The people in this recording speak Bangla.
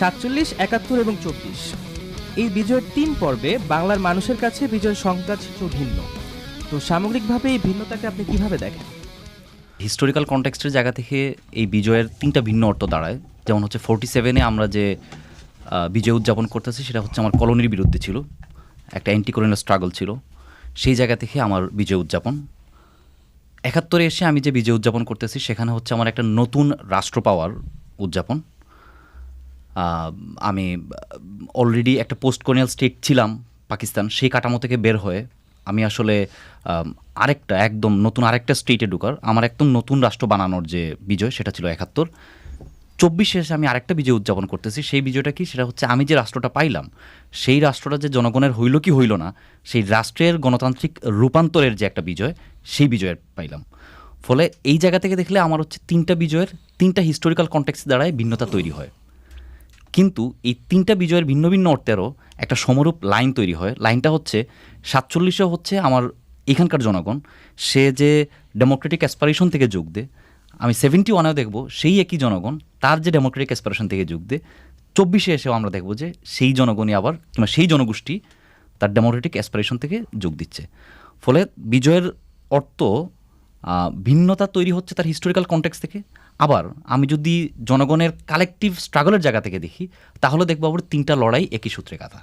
সাতচল্লিশ, একাত্তর এবং চব্বিশ। এই বিজয়ের তিন পর্বে বাংলার মানুষের কাছে বিজয়ের সংজ্ঞা ছিল ভিন্ন। তো সামগ্রিকভাবে এই ভিন্নতাকে আপনি কীভাবে দেখেন? হিস্টোরিক্যাল কনটেক্সটের জায়গা থেকে এই বিজয়ের তিনটা ভিন্ন অর্থ দাঁড়ায়। যেমন হচ্ছে ফোর্টি সেভেনে আমরা যে বিজয় উদযাপন করতেছি, সেটা হচ্ছে আমার কলোনির বিরুদ্ধে ছিল। একটা অ্যান্টি কলোনিয়াল স্ট্রাগল ছিল। সেই জায়গা থেকে আমার বিজয় উদযাপন। একাত্তরে এসে আমি যে বিজয় উদযাপন করতেছি, সেখানে হচ্ছে আমার একটা নতুন রাষ্ট্র পাওয়ার উদযাপন। আমি অলরেডি একটা পোস্ট কলোনিয়াল স্টেট ছিলাম পাকিস্তান, সেই কাঠামো থেকে বের হয়ে আমি আসলে আরেকটা, একদম নতুন আরেকটা স্টেটে ঢুকার। আমার একদম নতুন রাষ্ট্র বানানোর যে বিজয়, সেটা ছিল একাত্তর। চব্বিশে এসে আমি আরেকটা বিজয় উদযাপন করতেছি। সেই বিজয়টা কি? সেটা হচ্ছে আমি যে রাষ্ট্রটা পাইলাম, সেই রাষ্ট্রটা যে জনগণের হইল কি হইল না, সেই রাষ্ট্রের গণতান্ত্রিক রূপান্তরের যে একটা বিজয়, সেই বিজয়ের পাইলাম। ফলে এই জায়গা থেকে দেখলে আমার হচ্ছে তিনটা বিজয়ের তিনটা হিস্টোরিক্যাল কন্টেক্স দ্বারাই ভিন্নতা তৈরি হয়। কিন্তু এই তিনটা বিজয়ের ভিন্ন ভিন্ন অর্থেরও একটা সমরূপ লাইন তৈরি হয়। লাইনটা হচ্ছে সাতচল্লিশে হচ্ছে আমার এখানকার জনগণ। সে যে ডেমোক্রেটিক অ্যাসপারেশন থেকে যোগ দে, আমি সেভেন্টি ওয়ানেও দেখব সেই একই জনগণ, তার যে ডেমোক্রেটিক অ্যাসপারেশন থেকে যোগ দে, চব্বিশে এসেও আমরা দেখব যে সেই জনগণই আবার কিংবা সেই জনগোষ্ঠী তার ডেমোক্রেটিক অ্যাসপারেশন থেকে যোগ দিচ্ছে। ফলে বিজয়ের অর্থ ভিন্নতা তৈরি হচ্ছে তার হিস্টোরিক্যাল কন্টেক্স থেকে। আবার আমি যদি জনগণের কালেকটিভ স্ট্রাগলের জায়গা থেকে দেখি, তাহলে দেখব আবার তিনটা লড়াই একই সূত্রে গাথা।